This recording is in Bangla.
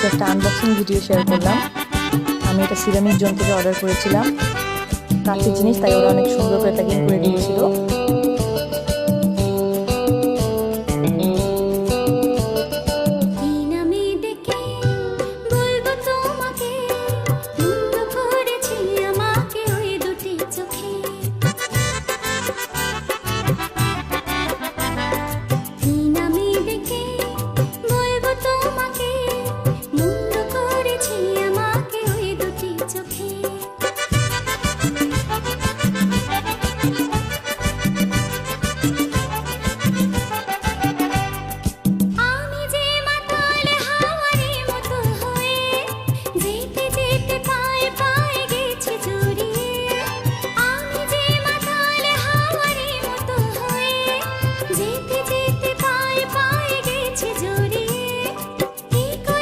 থেকে একটা আনবক্সিং ভিডিও শেয়ার করলাম। আমি এটা সিরামিক জোন থেকে অর্ডার করেছিলাম। কাঁচের জিনিস, তাই ওরা অনেক সুন্দর করে প্যাকিং